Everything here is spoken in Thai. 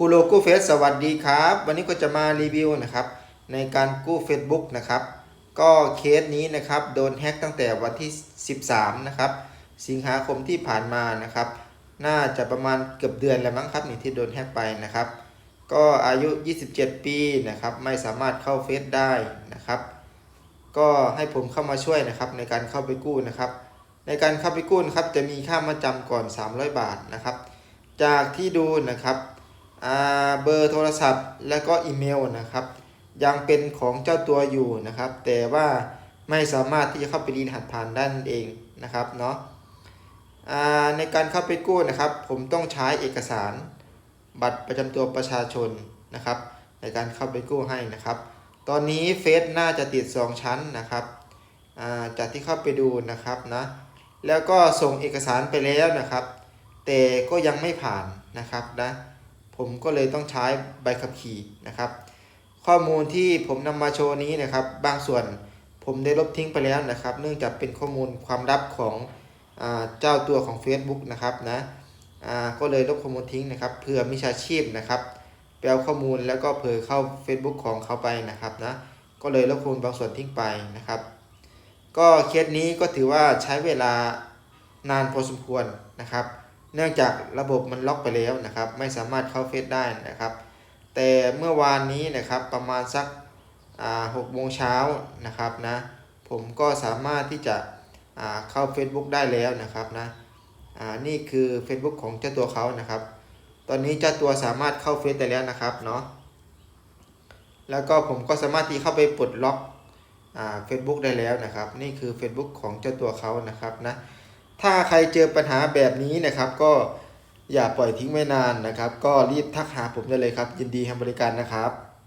ครูโลกู้เฟซสวัสดีครับ วันนี้ก็จะมารีวิวนะครับ ในการกู้ Facebook นะครับ ก็เคสนี้นะครับ โดนแฮ็กตั้งแต่วันที่ 13 นะครับ สิงหาคมที่ผ่านมานะครับ น่าจะประมาณเกือบเดือนแล้วมั้งครับนี่ที่โดนแฮ็กไปนะครับ ก็อายุ 27 ปีนะครับ ไม่สามารถเข้าเฟซได้นะครับ ก็ให้ผมเข้ามาช่วยนะครับในการเข้าไปกู้นะครับ ในการเข้าไปกู้นะครับจะมีค่ามาจำก่อน 300 บาทนะครับ จากที่ดูนะครับ เบอร์โทรศัพท์ และก็อีเมลนะครับ ยังเป็นของเจ้าตัวอยู่นะครับ แต่ว่าไม่สามารถที่จะเข้าไปรีรหัสผ่านด้นั่นเองนะครับเนาะในการเข้าไปกู้นะครับ ผมต้องใช้เอกสารบัตรประจำตัวประชาชนนะครับ ในการเข้าไปกู้ให้นะครับ ตอนนี้เฟซน่าจะติด 2 ชั้นนะครับจากที่เข้าไปดูนะครับนะแล้วก็ส่งเอกสารไปแล้วนะครับ แต่ก็ยังไม่ผ่านนะครับนะ ผมก็เลยต้องใช้ใบขับขี่นะครับ ข้อมูลที่ผมนำมาโชว์นี้นะครับ บางส่วนผมได้ลบทิ้งไปแล้วนะครับ เนื่องจากเป็นข้อมูลความลับของอเจ้าตัวของ Facebook นะครับนะก็เลยลบข้อมูลทิ้งนะครับเพื่อมิจฉาชีพนะครับไปเอาข้อมูลแล้วก็เผยเข้า Facebook ของเขาไปนะครับนะก็เลยลบข้อมูลบางส่วนทิ้งไปนะครับ ก็เคสนี้ก็ถือว่าใช้เวลานานพอสมควรนะครับ เนื่องจากระบบมันล็อกไปแล้วนะครับ ไม่สามารถเข้าเฟซได้นะครับ แต่เมื่อวานนี้นะครับประมาณสักหกโมงเช้านะครับนะผมก็สามารถที่จะเข้า Facebook ได้แล้วนะครับนะนี่คือ Facebook ของเจ้าตัวเขานะครับ ตอนนี้เจ้าตัวสามารถเข้าเฟซได้แล้วนะครับเนาะแล้วก็ผมก็สามารถที่เข้าไปปลดล็อกอ่า Facebook ได้แล้วนะครับ นี่คือ Facebook ของเจ้าตัวเขานะครับนะ ถ้าใครเจอปัญหาแบบนี้นะครับก็อย่าปล่อยทิ้งไว้นานนะครับ ก็รีบทักหาผมได้เลยครับ ยินดีให้บริการนะครับ